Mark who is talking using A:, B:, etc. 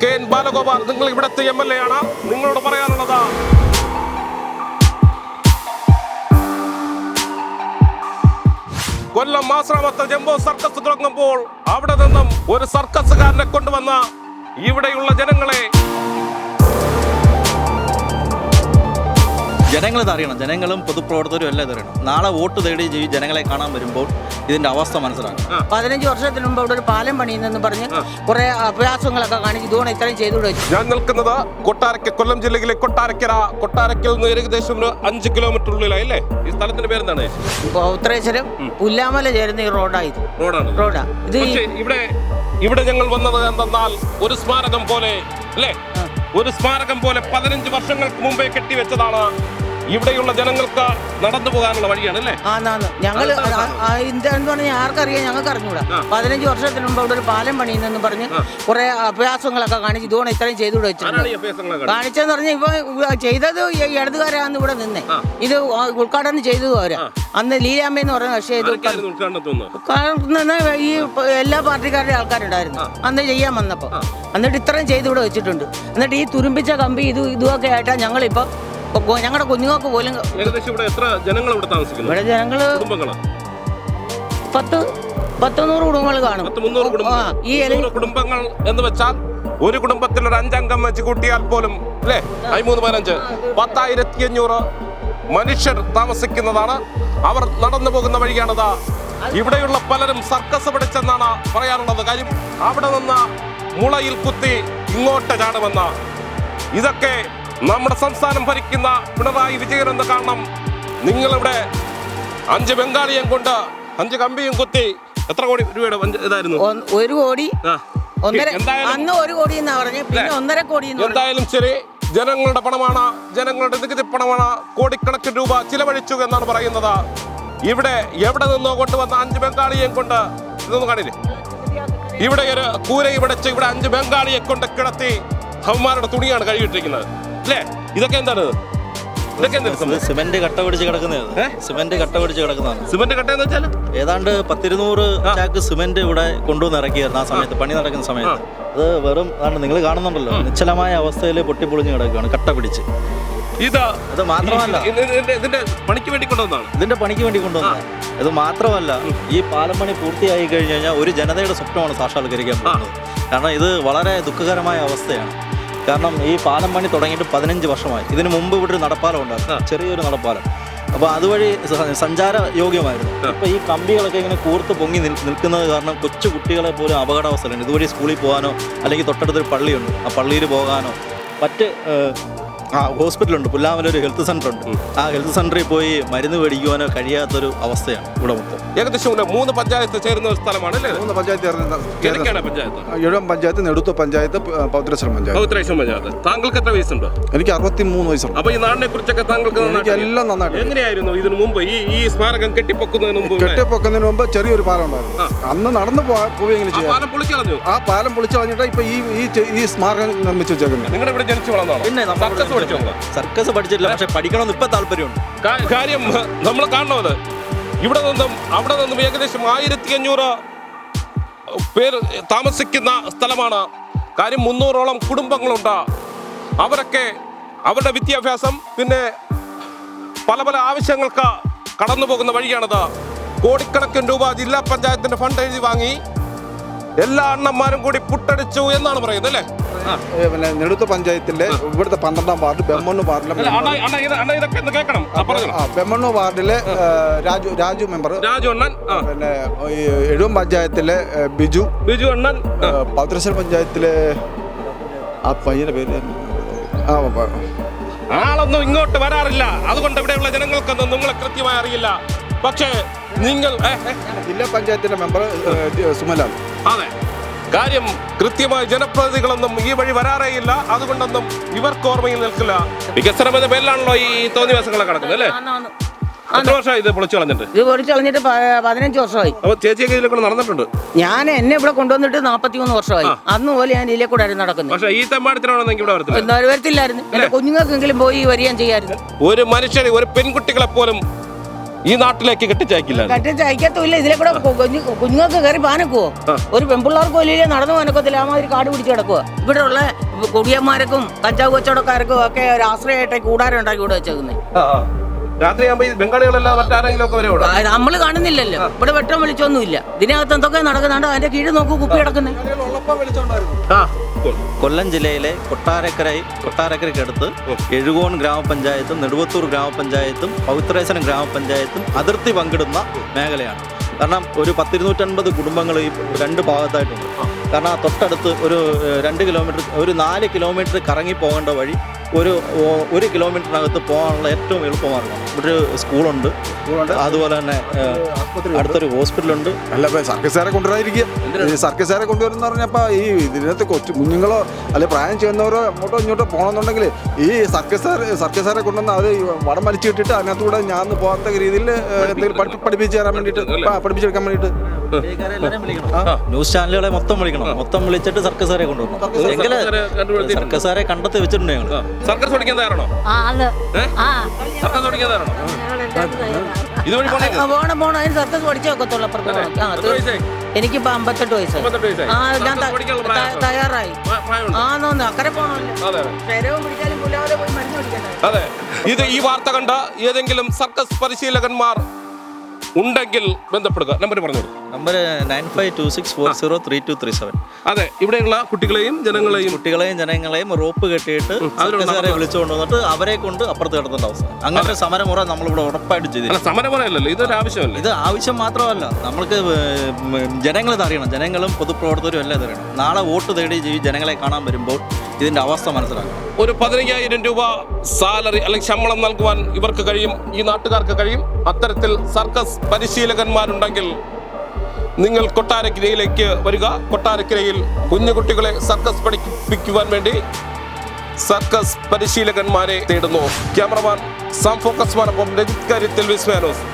A: K N Balagopal നിങ്ങൾ ഇവിടുത്തെ M L A ആണ്. നിങ്ങളോട് പറയാനുള്ളത് കൊല്ലം ആശ്രമത്തെ ജംബോ സർക്കസ് തുടങ്ങുമ്പോൾ അവിടെ നിന്നും ഒരു സർക്കസുകാരനെ കൊണ്ടുവന്ന ഇവിടെയുള്ള ജനങ്ങളെ
B: ജനങ്ങൾ ഇതറിയണം അറിയണം. ജനങ്ങളും പൊതുപ്രവർത്തകരും എല്ലാം ഇത് അറിയണം. നാളെ വോട്ട് തേടി ജീവി ജനങ്ങളെ കാണാൻ വരുമ്പോൾ ഇതിന്റെ അവസ്ഥ മനസ്സിലാക്കണം.
C: പതിനഞ്ച് വർഷത്തിന് മുമ്പ് ഇവിടെ ഒരു പാലം പണിയുന്നെന്ന് പറഞ്ഞ് കുറെ അഭ്യാസങ്ങളൊക്കെ കാണിച്ച് ഇതുകൊണ്ട് ഇത്രയും ചെയ്തു വെച്ചു
A: ഞാൻ നിൽക്കുന്നത് കൊട്ടാരക്ക കൊല്ലം ജില്ലയിലെ കൊട്ടാരക്കര. കൊട്ടാരക്കൽ നിന്ന് ഏകദേശം ഒരു അഞ്ച് കിലോമീറ്റർ ഉള്ളിലായില്ലേ? ഈ സ്ഥലത്തിന്റെ പേരെന്താണ്?
C: ഉത്തരേശ്വരം പുല്ലാമല ചേരുന്ന ഈ റോഡായി ഇത്.
A: റോഡാണ്.
C: റോഡാ. ഇത്
A: ഇവിടെ ഇവിടെ ഞങ്ങൾ വന്നത് എന്തെന്നാൽ ഒരു സ്മാരകം പോലെ അല്ലേ? ഒരു സ്മാരകം പോലെ പതിനഞ്ച് വർഷങ്ങൾക്ക് മുമ്പേ കെട്ടിവെച്ചതാണ് ഇവിടെയുള്ള ജനങ്ങൾക്ക് നടന്നു പോകാനുള്ള വഴിയാണ് അല്ലേ?
C: ഞങ്ങൾ എന്താന്ന് പറഞ്ഞാൽ ആർക്കറിയാം ഞങ്ങൾക്ക് അറിഞ്ഞൂടാ. പതിനഞ്ച് വർഷത്തിന് മുമ്പ് ഇവിടെ ഒരു പാലം പണിയുന്നെന്ന് പറഞ്ഞ് കുറെ അഭ്യാസങ്ങളൊക്കെ കാണിച്ച് ഇതുകൊണ്ട് ഇത്രയും ചെയ്തു വെച്ചിട്ടുണ്ട്? കാണിച്ചെന്ന് പറഞ്ഞാൽ ഇപ്പൊ ചെയ്തത് ഈ ഇടതുകാരാന്ന് ഇവിടെ നിന്നേ. ഇത് ഉദ്ഘാടനം ചെയ്തത് അവരാ. അന്ന് ലീലാമ്മ എന്ന് പറഞ്ഞ പക്ഷേ ഇത് ഈ എല്ലാ പാർട്ടിക്കാരുടെ ആൾക്കാരുണ്ടായിരുന്നു. അന്ന് ചെയ്യാൻ വന്നപ്പോ. എന്നിട്ട് ഇത്രയും ചെയ്ത് ഇവിടെ വെച്ചിട്ടുണ്ട്. എന്നിട്ട് ഈ തുരുമ്പിച്ച കമ്പി ഇത് ഇതുമൊക്കെ ആയിട്ടാണ് ഞങ്ങളിപ്പോ ഞങ്ങളുടെ കുഞ്ഞുങ്ങൾക്ക് പോലും
A: ഏകദേശം ഇവിടെ എത്ര ജനങ്ങൾ ഇവിടെ താമസിക്കുന്നു?
C: ഇവിടെ ജനങ്ങൾ
A: കുടുംബങ്ങളാ?
C: പത്ത് പത്ത് നൂറ് കുടുംബങ്ങൾ കാണും
A: കുടുംബങ്ങൾ
C: ഈ
A: കുടുംബങ്ങൾ എന്ന് വെച്ചാൽ ഒരു കുടുംബത്തിൽ ഒരു അഞ്ചംഗം വെച്ച് കൂട്ടിയാൽ പോലും അല്ലേ? പതിമൂന്ന് പതിനഞ്ച്. പത്തായിരത്തി അഞ്ഞൂറ് മനുഷ്യർ താമസിക്കുന്നതാണ്. അവർ നടന്നു പോകുന്ന വഴിയാണിത്. ഇവിടെയുള്ള പലരും സർക്കസ് പിടിച്ചെന്നാണ് പറയാനുള്ളത് കാര്യം അവിടെ നിന്ന് മുളയിൽ കുത്തി ഇങ്ങോട്ട് ചാടുമെന്ന്. ഇതൊക്കെ നമ്മുടെ സംസ്ഥാനം ഭരിക്കുന്ന പിണറായി വിജയൻ എന്ന് കാണണം. നിങ്ങളിവിടെ അഞ്ച് ബംഗാളിയും കൊണ്ട് അഞ്ച് കമ്പിയും കുത്തി എത്ര കോടി രൂപയുടെ ഇതായിരുന്നു?
C: ഒരു കോടി. ഒന്നര അന്ന് ഒരു കോടി എന്നാ പറഞ്ഞു. പിന്നെ ഒന്നര കോടി
A: എന്തായാലും ശരി ജനങ്ങളുടെ പണമാണ് ജനങ്ങളുടെ നികുതി പണമാണ് കോടിക്കണക്കിന് രൂപ ചിലവഴിച്ചു എന്നാണ് പറയുന്നത്. ഇവിടെ എവിടെ നിന്നോ കൊണ്ടുവന്ന അഞ്ച് ബംഗാളിയെയും കൊണ്ട് ഇതൊന്നും കാണില്ലേ? ഇവിടെ ഒരു കൂര ഇവിടച്ച് ഇവിടെ അഞ്ച് ബംഗാളിയെ കൊണ്ട് കിടത്തി അവന്മാരുടെ തുണിയാണ് കഴുകിയിട്ടിരിക്കുന്നത്. അല്ലേ? ഇതൊക്കെ എന്താണ്? ഇതൊക്കെ എന്താണ്
B: സിമന്റ് കട്ട പിടിച്ച് കിടക്കുന്നത്. സിമന്റ് കട്ട പിടിച്ച് കിടക്കുന്നതാണ്.
A: സിമന്റ് കട്ടയെന്ന് വെച്ചാൽ
B: ഏതാണ്ട് പത്തിരുന്നൂറ് ചാക്ക് സിമന്റ് ഇവിടെ കൊണ്ടുവന്ന് ഇറക്കിയായിരുന്നു ആ സമയത്ത് പണി നടക്കുന്ന സമയത്ത്. അത് വെറും അതാണ് നിങ്ങൾ കാണുന്നുണ്ടല്ലോ. നിശ്ചലമായ അവസ്ഥയിൽ പൊട്ടിപ്പൊളിഞ്ഞ് കിടക്കുകയാണ് കട്ട പിടിച്ച്.
A: ഇത്.
B: അത് മാത്രമല്ല.
A: ഇതിന്റെ ഇതിന്റെ പണിക്ക് വേണ്ടി കൊണ്ടുവന്നാണ്
B: ഇതിന്റെ പണിക്ക് വേണ്ടി കൊണ്ടുവന്നാണ് ഇത് മാത്രമല്ല ഈ പാലം പണി പൂർത്തിയായി കഴിഞ്ഞു കഴിഞ്ഞാൽ ഒരു ജനതയുടെ സ്വപ്നമാണ് സാക്ഷാത്കരിക്കാൻ പോകുന്നത്. കാരണം ഇത് വളരെ ദുഃഖകരമായ അവസ്ഥയാണ്. കാരണം ഈ പാലം പണി തുടങ്ങിയിട്ട് പതിനഞ്ച് വർഷമായി. ഇതിനു മുമ്പ് ഇവിടെ ഒരു നടപ്പാലം ഉണ്ടായിരുന്നു ചെറിയൊരു നടപ്പാലം. അപ്പോൾ അതുവഴി സഞ്ചാര യോഗ്യമായിരുന്നു ഇപ്പൊ ഈ കമ്പികളൊക്കെ ഇങ്ങനെ കൂർത്ത് പൊങ്ങി നിൽ- നിൽക്കുന്നത് കാരണം കൊച്ചു കുട്ടികളെ പോലും അപകടാവസ്ഥയിലുണ്ട്. ഇതുവഴി സ്കൂളിൽ പോകാനോ അല്ലെങ്കിൽ തൊട്ടടുത്തൊരു പള്ളിയുണ്ട്. ആ പള്ളിയിൽ പോകാനോ മറ്റ് ആ ഹോസ്പിറ്റലുണ്ട്. പുല്ലാമല ഒരു ഹെൽത്ത് സെന്റർ ഉണ്ട് ആ ഹെൽത്ത് സെന്ററിൽ പോയി മരുന്ന് മേടിക്കുവാനോ കഴിയാത്തൊരു അവസ്ഥയാണ് ഇവിടെ മൊത്തം.
A: ഏകദേശം ഇവിടെ മൂന്ന് പഞ്ചായത്ത് ചേരുന്ന ഒരു സ്ഥലമാണ് അല്ലേ
D: മൂന്ന് പഞ്ചായത്ത് ചേർന്ന-
A: പഞ്ചായത്ത്?
D: എഴുപം പഞ്ചായത്ത് നെടുത്ത പഞ്ചായത്ത് പ- പൗത്രേശ്വരം പഞ്ചായത്ത്.
A: പൗത്രേശ്വരം പഞ്ചായത്ത്. താങ്കൾക്ക് എത്ര വയസ്സുണ്ട്?
D: എനിക്ക് അറുപത്തി മൂന്ന് വയസ്സുണ്ട്.
A: അപ്പൊ ഈ നാടിനെ കുറിച്ചൊക്കെ താങ്കൾക്ക്
D: എനിക്ക്
A: നന്നായിട്ട് അറിയാം.
D: എല്ലാം നന്നായിട്ട് അറിയാം.
A: എങ്ങനെയായിരുന്നു ഇതിനു മുമ്പ്? ഈ ഈ സ്മാരകം കെട്ടിപ്പൊക്കുന്നതിന് മുമ്പ് ഇവിടെ?
D: കെട്ടിപ്പൊക്കുന്നതിന് മുമ്പ് ചെറിയൊരു പാലം ഉണ്ടായിരുന്നു. അന്ന് നടന്നു പോവാ- പോവുകയെങ്കിലും
A: ആ
D: ചെയ്യാം.
A: പാലം പൊളിച്ചളഞ്ഞു
D: ആ പാലം പൊളിച്ചു കളഞ്ഞിട്ട് ഇപ്പൊ ഈ ഈ ചെ- ഈ സ്മാരകം നിർമ്മിച്ചു വെച്ചേക്കുന്നത്.
A: നിങ്ങളുടെ ഇവിടെ ജനിച്ചു വളർന്നു
B: പിന്നെ
A: പഠിച്ചോ?
B: സർക്കസ് പഠിച്ചിട്ടില്ല പക്ഷെ പഠിക്കണമെന്ന് ഇപ്പൊ താല്പര്യമുണ്ട്.
A: കാര്യം നമ്മൾ കാണണത് ഇവിടെ നിന്നും അവിടെ നിന്നും ഏകദേശം ആയിരത്തി അഞ്ഞൂറ് പേര് താമസിക്കുന്ന സ്ഥലമാണ്. കാര്യം മുന്നൂറോളം കുടുംബങ്ങളുണ്ട്. അവരൊക്കെ അവരുടെ വിദ്യാഭ്യാസം പിന്നെ പല പല ആവശ്യങ്ങൾക്ക് കടന്നു പോകുന്ന വഴിയാണത്. കോടിക്കണക്കിന് രൂപ ജില്ലാ പഞ്ചായത്തിന്റെ ഫണ്ട് എഴുതി വാങ്ങി എല്ലാ അണ്ണന്മാരും കൂടി പുട്ടടിച്ചു എന്നാണ് പറയുന്നത് അല്ലേ.
D: പിന്നെ നെടുത്ത പഞ്ചായത്തിലെ ഇവിടുത്തെ പന്ത്രണ്ടാം വാർഡ് ബെമ്മണ്ണു വാർഡിലെ ബെമ്മണ്ണു വാർഡിലെ രാജു രാജു മെമ്പർ.
A: രാജു അണ്ണൻ
D: പിന്നെ ഈ പഞ്ചായത്തിലെ ബിജു.
A: ബിജു അണ്ണൻ ആ.
D: പഞ്ചായത്തിലെ ആ പയ്യന്റെ പേര് ആ
A: ആളൊന്നും ഇങ്ങോട്ട് വരാറില്ല. അതുകൊണ്ട് ഇവിടെയുള്ള ജനങ്ങൾക്കൊന്നും നിങ്ങളെ കൃത്യമായി അറിയില്ല. പക്ഷേ നിങ്ങൾ
D: ജില്ലാ പഞ്ചായത്തിന്റെ മെമ്പർ ഏ, സുമലാൽ.
A: അതെ. കാര്യം കൃത്യമായി ജനപ്രതിനിധികളൊന്നും ഈ വഴി വരാറേയില്ല. അതുകൊണ്ടൊന്നും ഇവർക്ക് ഓർമ്മയിൽ നിൽക്കില്ല. വികസനം എന്ന പേരിലാണല്ലോ ഈ തോന്നിവാസങ്ങളൊക്കെ കടക്കുന്നത് അല്ലേ?
C: ആന്നാന്ന്.
A: എത്ര വർഷമായി ഇത് പൊളിച്ചു കളഞ്ഞിട്ട്?
C: ഇത് പൊളിച്ച് കളഞ്ഞിട്ട് പ- പതിനഞ്ച് വർഷമായി.
A: അപ്പൊ ചേച്ചിയൊക്കെ ഇതിലൊക്കെ നടന്നിട്ടുണ്ട്?
C: ഞാൻ എന്നെ ഇവിടെ കൊണ്ടുവന്നിട്ട് നാപ്പത്തി മൂന്ന് വർഷമായി അന്ന് പോലെ ഞാൻ ഇതിലെ കൂടെ നടക്കുന്നത്.
A: പക്ഷെ ഈ ഇവിടെ വരത്തില്ല?
C: വരത്തില്ലായിരുന്നു. എന്റെ കുഞ്ഞുങ്ങൾക്കെങ്കിലും പോയി വരികയും ചെയ്യായിരുന്നു.
A: ഒരു മനുഷ്യനെ ഒരു പെൺകുട്ടികളെ പോലും ഈ നാട്ടിലേക്ക് കെട്ടിച്ചയക്കില്ല.
C: കെട്ടിച്ചയക്കത്തില്ല ഇതിലെ കൂടെ കുഞ്ഞുങ്ങൾക്ക് കയറി പാനക്കുവോ? ഒരു പെൺപിള്ളേർക്കോ ഇല്ലേ നടന്നു പാനക്കത്തില്ല. മാതിരി കാട് പിടിച്ച് കിടക്കുക ഇവിടെ ഉള്ള കുടിയന്മാർക്കും കഞ്ചാവ് കച്ചവടക്കാർക്കും ഒക്കെ ഒരു ആശ്രയമായിട്ട് കൂടാരം ഉണ്ടാക്കി ഇവിടെ വെച്ചേക്കുന്നത്
A: രാത്രിയാകുമ്പോ ഈ ബംഗാളികളെല്ലാം മറ്റാരെങ്കിലും ഒക്കെ വരെ
C: നമ്മൾ കാണുന്നില്ലല്ലോ. ഇവിടെ വെട്ടം വിളിച്ചൊന്നുമില്ല ഇതിനകത്ത് എന്തൊക്കെ നടക്കുന്നുണ്ട് അതിന്റെ കീഴ് നോക്കൂ കുപ്പി കിടക്കുന്നത്
A: ആ.
B: കൊല്ലം ജില്ലയിലെ കൊട്ടാരക്കര കൊട്ടാരക്കരയ്ക്കടുത്ത് എഴുകോൺ ഗ്രാമപഞ്ചായത്തും നെടുവത്തൂർ ഗ്രാമപഞ്ചായത്തും പവിത്രേശ്വരം ഗ്രാമപഞ്ചായത്തും അതിർത്തി പങ്കിടുന്ന മേഖലയാണ്. കാരണം ഒരു പത്തിരുന്നൂറ്റൻപത് കുടുംബങ്ങൾ ഈ രണ്ട് ഭാഗത്തായിട്ടുണ്ട്. കാരണം ആ തൊട്ടടുത്ത് ഒരു ഏഹ്, രണ്ട് കിലോമീറ്റർ ഒരു നാല് കിലോമീറ്റർ കറങ്ങി പോകേണ്ട വഴി ഒരു ഒരു കിലോമീറ്ററിനകത്ത് പോകാനുള്ള ഏറ്റവും എളുപ്പമാർഗം ഇവിടെ ഒരു സ്കൂളുണ്ട്. അതുപോലെ തന്നെ അടുത്തൊരു ഹോസ്പിറ്റലുണ്ട്.
D: അല്ല ഇപ്പൊ സർക്കസുകാരെ കൊണ്ടുവരാതിരിക്കുക. ഈ സർക്കസുകാരെ കൊണ്ടുവരുന്ന പറഞ്ഞപ്പോൾ ഈ ഇതിനകത്ത് കൊച്ചു കുഞ്ഞുങ്ങളോ അല്ലെ പ്രായം ചെയ്യുന്നവരോ അങ്ങോട്ടോ ഇങ്ങോട്ടോ പോകണമെന്നുണ്ടെങ്കിൽ ഈ സർക്കസുകാർ സർക്കസുകാരെ കൊണ്ടുവന്ന് അത് വടം വലിച്ചു കിട്ടിയിട്ട് അതിനകത്തൂടെ ഞാൻ പോകാത്ത രീതിയിൽ എന്തെങ്കിലും പഠിപ്പി- പഠിപ്പിച്ച് തരാൻ വേണ്ടിയിട്ട് ആ, പഠിപ്പിച്ചെടുക്കാൻ വേണ്ടിയിട്ട്.
B: ന്യൂസ് ചാനലുകളെ മൊത്തം വിളിക്കണം. മൊത്തം വിളിച്ചിട്ട് സർക്കസാരെ കൊണ്ടുവരണം.
A: എങ്കിൽ
B: സർക്കസാരെ. കണ്ടെത്തി വെച്ചിട്ടുണ്ട് ഞങ്ങൾ
A: സർക്കസ് പഠിക്കാൻ തയ്യാറാണോ? സർക്കസ് പഠിക്കാൻ തയ്യാറാണോ? ഇതുവഴി പോണേ?
C: പോണം പോണം. അതിന്
A: എത്ര
C: തീർ-
A: വയസ്സായി?
C: എനിക്കിപ്പോ അമ്പത്തെട്ട്
A: വയസ്സ്
C: ആ ഞാൻ തയ്യാറായി. ആന്നോന്ന് അക്കരെ പോകണമല്ലോ
A: അതെ ഇത് ഈ വാർത്ത കണ്ട ഏതെങ്കിലും സർക്കസ് പരിശീലകന്മാർ ഉണ്ടെങ്കിൽ ബന്ധപ്പെടുക. നമ്പർ പറഞ്ഞോളൂ
B: number nine five two six four zero three two three seven.
A: അതെ ഇവിടെയുള്ള കുട്ടികളെയും ജനങ്ങളെയും
B: കുട്ടികളെയും ജനങ്ങളെയും റോപ്പ് കെട്ടിയിട്ട് അവരെ വിളിച്ചുകൊണ്ട് വന്നിട്ട് അവരെ കൊണ്ട് അപ്പുറത്ത് കിടത്തേണ്ട അവസ്ഥ. അങ്ങനെ ഒരു സമരമുറ നമ്മളിവിടെ ഉറപ്പായിട്ട് ചെയ്തു
A: സമരമുറയല്ലല്ലോ ഇതൊരു ആവശ്യമല്ല?
B: ഇത് ആവശ്യം മാത്രമല്ല. നമ്മൾക്ക് ജനങ്ങൾ അറിയണം. ജനങ്ങളും പൊതുപ്രവർത്തകരും എല്ലാം അറിയണം. നാളെ വോട്ട് തേടി ജനങ്ങളെ കാണാൻ വരുമ്പോൾ ഇതിന്റെ അവസ്ഥ മനസ്സിലാക്കണം.
A: ഒരു പതിനയ്യായിരം രൂപ സാലറി അല്ലെങ്കിൽ ശമ്പളം നൽകുവാൻ ഇവർക്ക് കഴിയും ഈ നാട്ടുകാർക്ക് കഴിയും. അത്തരത്തിൽ സർക്കസ് പരിശീലകന്മാരുണ്ടെങ്കിൽ നിങ്ങൾ കൊട്ടാരക്കരയിലേക്ക് വരിക. കൊട്ടാരക്കരയിൽ കുഞ്ഞു കുട്ടികളെ സർക്കസ് പഠിപ്പിക്കുവാൻ വേണ്ടി സർക്കസ് പരിശീലകന്മാരെ തേടുന്നു. ക്യാമറമാൻ സാം ഫോക്കസ് മാനൊപ്പം രജിത് കാര്യത്തിൽ വിസ്മാനോസ്